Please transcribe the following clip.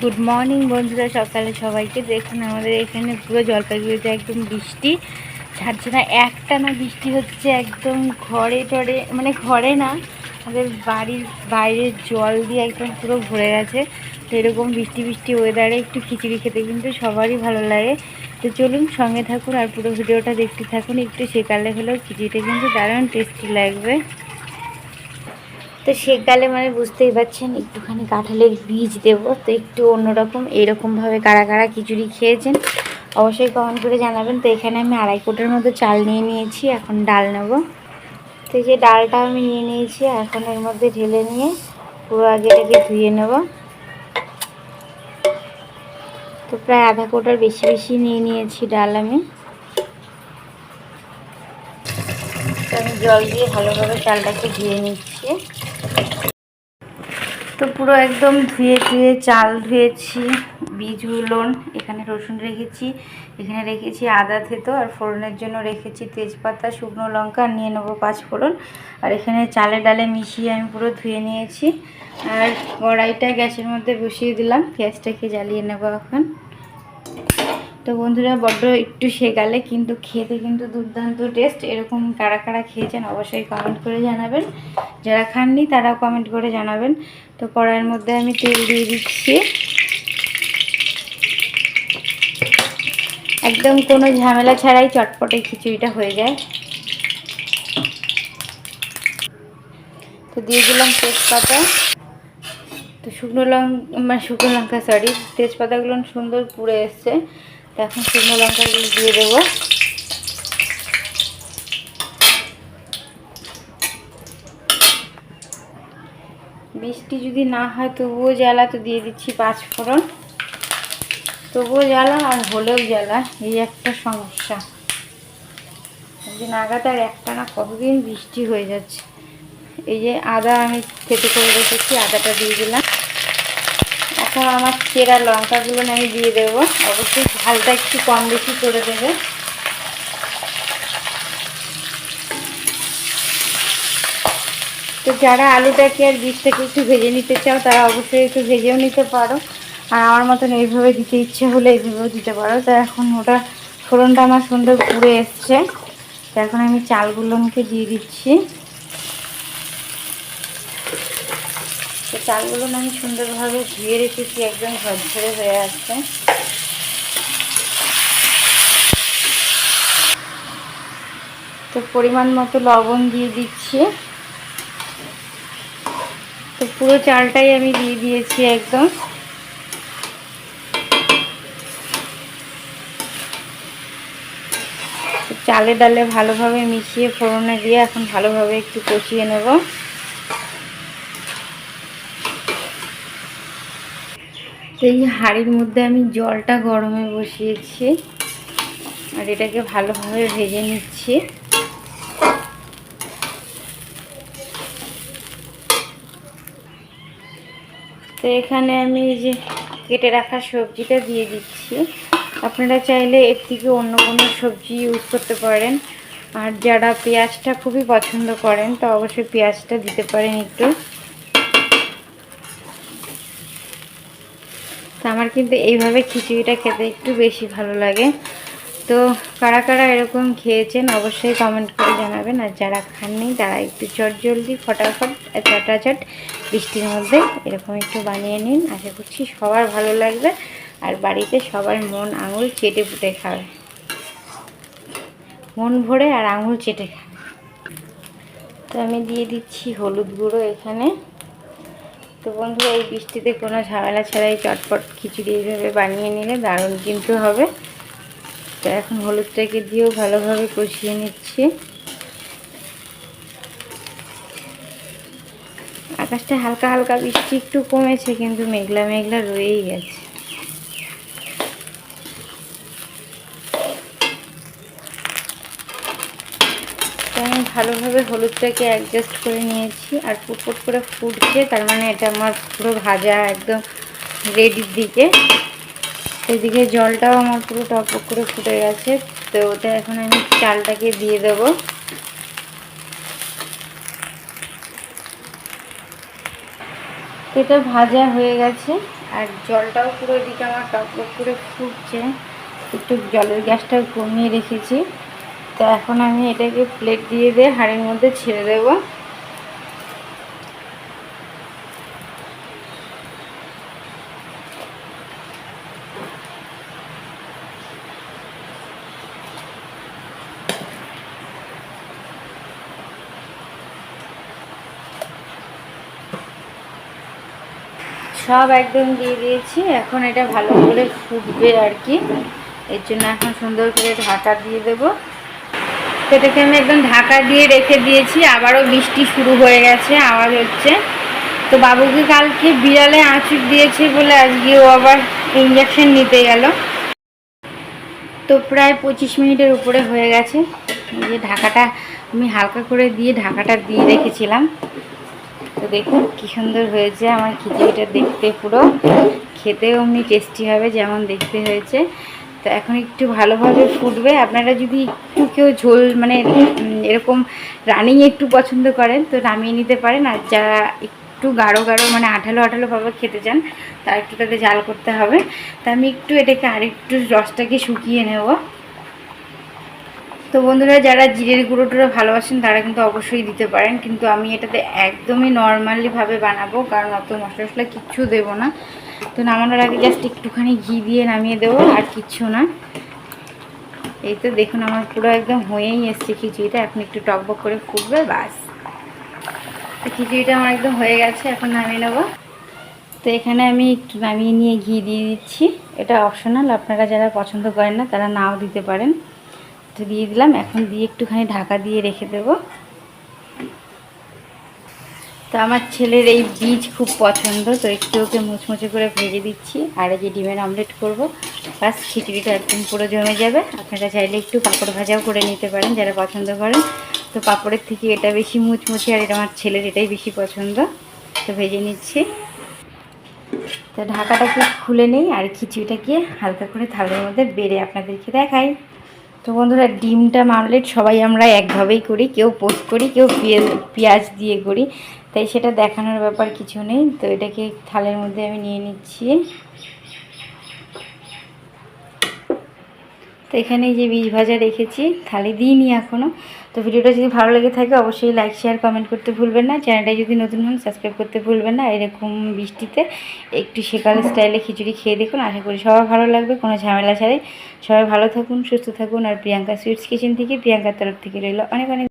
Good morning বন্ধুরা, সকালে সবাইকে। দেখুন, আমাদের এখানে পুরো জলপাইগুড়িতে একদম বৃষ্টি। ছাড়ছে না, একটা না বৃষ্টি হচ্ছে একদম ঘরে টরে মানে ঘরে না, আমাদের বাড়ির বাইরে জল দিয়ে একদম পুরো ভরে গেছে। তো এরকম বৃষ্টি বৃষ্টি ওয়েদারে একটু খিচুড়ি খেতে কিন্তু সবারই ভালো লাগে। তো চলুন সঙ্গে থাকুন আর পুরো ভিডিওটা দেখতে থাকুন। একটু সেকালে হলেও খিচুড়িটা কিন্তু দারুণ টেস্টি লাগবে। তো সেকালে মানে বুঝতেই পারছেন, একটুখানি কাঁঠালের বীজ দেব। তো একটু অন্যরকম, এরকমভাবে কারা কারা খিচুড়ি খেয়েছেন অবশ্যই কমেন্ট করে জানাবেন। তো এখানে আমি আড়াই কোটার মতো চাল নিয়ে নিয়েছি, এখন ডাল নেব। তো যে ডালটা আমি নিয়ে নিয়েছি এখন এর মধ্যে ঢেলে নিয়ে পুরো আগে এটাকে ধুয়ে নেব। তো প্রায় আধা কোটার বেশি বেশি নিয়ে নিয়েছি ডাল আমি। আমি জল দিয়ে ভালোভাবে চালটাকে ধুয়ে নিচ্ছি। তো পুরো একদম ধুয়ে ধুয়ে চাল ধুয়েছি, বীজগুলো এখানে রসুন রেখেছি, এখানে রেখেছি আদা, থেতো আর ফোড়নের জন্য রেখেছি তেজপাতা, শুকনো লঙ্কা নিয়ে নেব পাঁচ ফোড়ন আর এখানে চালে ডালে মিশিয়ে আমি পুরো ধুয়ে নিয়েছি। আর কড়াইটা গ্যাসের মধ্যে বসিয়ে দিলাম, গ্যাসটাকে জ্বালিয়ে নেব এখন। তো বন্ধুরা বড্ড একটু শেখালে কিন্তু খেতে কিন্তু দুর্দান্ত টেস্ট এরকম কারা কারা খেয়েছেন অবশ্যই কমেন্ট করে জানাবেন। যারা খাননি, তারাও কমেন্ট করে জানাবেন। তো কড়াইয়ের মধ্যে আমি তেল দিয়ে দিচ্ছি। একদম কোনো ঝামেলা ছাড়াই চটপটে খিচুড়িটা হয়ে যায়। তো দিয়ে দিলাম তেজপাতা। তো শুকনো লঙ্কা মানে শুকনো লঙ্কা সরি তেজপাতাগুলো সুন্দর পুড়ে এসছে। এখন শুকনো লঙ্কাগুলো দিয়ে দেবো। বৃষ্টি যদি না হয়, তবুও জ্বালা তো দিয়ে দিচ্ছি পাঁচ ফোড়ন। তবুও জ্বালা আর হলেও জ্বালা, এই একটা সমস্যা। যে নাগাতার একটা না কতদিন বৃষ্টি হয়ে যাচ্ছে। এই যে আদা আমি খেতে করে রেখেছি, আদাটা দিয়ে দিলাম। এখন আমার চেরা লঙ্কাগুলো আমি দিয়ে দেবো। অবশ্যই ঝালটা একটু কম বেশি করে দেবে। তো যারা আলুটাকে আর বীজটাকে একটু ভেজে নিতে চাও, তারা অবশ্যই একটু ভেজেও নিতে পারো। আর আমার মতন এইভাবে দিতে ইচ্ছে হলে এইভাবেও দিতে পারো। তো এখন ওটা ফোড়নটা আমার সুন্দর পুড়ে এসছে। তো এখন আমি চালগুলোকে দিয়ে দিচ্ছি। তো চালগুলো আমি সুন্দরভাবে ধুয়ে রেখেছি, একদম ঝরঝরে হয়ে আসছে। তো পরিমাণ মতো লবণ দিয়ে দিচ্ছি। তো পুরো চালটাই আমি দিয়ে দিয়েছি একদম। চালে ডালে ভালোভাবে মিশিয়ে ফোড়নে দিয়ে এখন ভালোভাবে একটু কষিয়ে নেব। এই হাঁড়ির মধ্যে আমি জলটা গরমে বসিয়েছি আর এটাকে ভালোভাবে ভেজে নিচ্ছি। তো এখানে আমি এই যে কেটে রাখা সবজিটা দিয়ে দিচ্ছি। আপনারা চাইলে এর থেকে অন্য কোনো সবজি ইউজ করতে পারেন। আর যারা পেঁয়াজটা খুবই পছন্দ করেন, তো অবশ্যই পেঁয়াজটা দিতে পারেন একটু। আমার কিন্তু এইভাবে খিচুড়িটা খেতে একটু বেশি ভালো লাগে। তো কারা কারা এরকম খেয়েছেন অবশ্যই কমেন্ট করে জানাবেন। আর যারা খাননি, তারা একটু চট জলদি, ফটাফট চটাচট বৃষ্টির মধ্যে এরকম একটু বানিয়ে নিন। আশা করছি সবার ভালো লাগবে। আর বাড়িতে সবার মন আঙুল চেটে পুটে খাবে। মন ভরে আর আঙুল চেটে খাবে। তো আমি দিয়ে দিচ্ছি হলুদ গুঁড়ো এখানে। তো বন্ধু, এই বৃষ্টিতে কোনো ঝামেলা ছাড়াই চটপট খিচুড়ি এইভাবে বানিয়ে নিলে দারুণ কিন্তু হবে। তো এখন হলুদটাকে দিয়েও ভালোভাবে কষিয়ে নিচ্ছি। আকাশটা হালকা হালকা বৃষ্টি একটু কমেছে, কিন্তু মেঘলা মেঘলা রয়েই গেছে আমি ভালোভাবে হলুদটাকে অ্যাডজাস্ট করে নিয়েছি আর ফুটফুট করে ফুটছে, তার মানে এটা আমার পুরো ভাজা একদম রেডির দিকে। এদিকে জলটাও আমার পুরো টপক করে ফুটে গেছে, তো ওটা এখন আমি চালটাকে দিয়ে দেবো। এটা ভাজা হয়ে গেছে, আর জলটাও পুরো এদিকে আমার টকবক করে ফুটছে। একটু জলের গ্যাসটাও কমিয়ে রেখেছি। তো এখন আমি এটাকে প্লেট দিয়ে দিয়ে হাঁড়ির মধ্যে ছেড়ে দেবো। সব একদম দিয়ে দিয়েছি, এখন এটা ভালো করে ফুটবে আর কি। এর জন্য এখন সুন্দর করে ঢাকা দিয়ে দেব। সেটাকে আমি একদম ঢাকা দিয়ে রেখে দিয়েছি, আবারও বৃষ্টি শুরু হয়ে গেছে, আওয়াজ হচ্ছে। তো বাবুকে কালকে বিড়ালে আঁচুক দিয়েছে বলে আজকে ও আবার ইঞ্জেকশন নিতে গেল। তো প্রায় পঁচিশ মিনিটের উপরে হয়ে গেছে। যে ঢাকাটা আমি হালকা করে দিয়ে ঢাকাটা দিয়ে রেখেছিলাম। তো দেখুন কি সুন্দর হয়েছে আমার খিচুড়িটা দেখতে পুরো। খেতেও অমনি টেস্টি হবে যেমন দেখতে হয়েছে। তো এখন একটু ভালোভাবে ফুটবে। আপনারা যদি একটু কেউ ঝোল মানে এরকম রানিং একটু পছন্দ করেন, তো নামিয়ে নিতে পারেন। আর যারা একটু গাঢ় গাঢ় মানে আঠালো আঠালোভাবে খেতে চান, তার একটু তাতে জাল করতে হবে। তা আমি একটু এটাকে আরেকটু রসটাকে শুকিয়ে নেব। তো বন্ধুরা, যারা জিরের গুঁড়ো টুড়ো ভালোবাসেন, তারা কিন্তু অবশ্যই দিতে পারেন। কিন্তু আমি এটাতে একদমই নর্মালিভাবে বানাবো, কারণ অত মশলা মশলা কিচ্ছু দেবো না। তো নামানোর আগে জাস্ট একটুখানি ঘি দিয়ে নামিয়ে দেবো, আর কিচ্ছু না। এই তো দেখুন, আমার পুরো একদম হয়েই এসছে খিচুড়িটা। এখন একটু টকবক করে ফুটবে বাস তো খিচুড়িটা আমার একদম হয়ে গেছে, এখন নামিয়ে নেব। তো এখানে আমি একটু নামিয়ে নিয়ে ঘি দিয়ে দিচ্ছি। এটা অপশনাল আপনারা যারা পছন্দ করেন না, তারা নাও দিতে পারেন। তো দিয়ে দিলাম, এখন দিয়ে একটুখানি ঢাকা দিয়ে রেখে দেবো। তো আমার ছেলের এই বীজ খুব পছন্দ, তো একটু ওকে মুচমুচে করে ভেজে দিচ্ছি। আর এই যে ডিমের অমলেট করব, বাস খিচুড়িটা একদম পুরো জমে যাবে। আপনারা চাইলে একটু পাঁপড় ভাজাও করে নিতে পারেন যারা পছন্দ করেন। তো পাঁপড়ের থেকে এটা বেশি মুচমুচে আর এটা আমার ছেলের এটাই বেশি পছন্দ। তো ভেজে নিচ্ছি। তো ঢাকাটাকে খুলে নেই আর খিচুড়িটাকে হালকা করে থালের মধ্যে বেড়ে আপনাদেরকে দেখাই। তো বন্ধুরা, ডিমটা, মামলেট সবাই আমরা একভাবেই করি, কেউ পোস্ট করি, কেউ পেঁয়াজ পেঁয়াজ দিয়ে করি। তাই সেটা দেখানোর ব্যাপার কিছু নেই। তো এটাকে থালের মধ্যে আমি নিয়ে নিচ্ছি। তো এখানে যে বীজ ভাজা রেখেছি, থালি দিইনি এখনও তো ভিডিওটা যদি ভালো লেগে থাকে, অবশ্যই লাইক শেয়ার কমেন্ট করতে ভুলবেন না। চ্যানেলটা যদি নতুন হন সাবস্ক্রাইব করতে ভুলবেন না। এরকম বৃষ্টিতে একটু শেখাল স্টাইলে খিচুড়ি খেয়ে দেখুন। আশা করি সবার ভালো লাগবে, কোনো ঝামেলা ছাড়াই। সবাই ভালো থাকুন, সুস্থ থাকুন। আর প্রিয়াঙ্কা সুইটস কিচেন থেকে, প্রিয়াঙ্কার তরফ থেকে রইল অনেক অনেক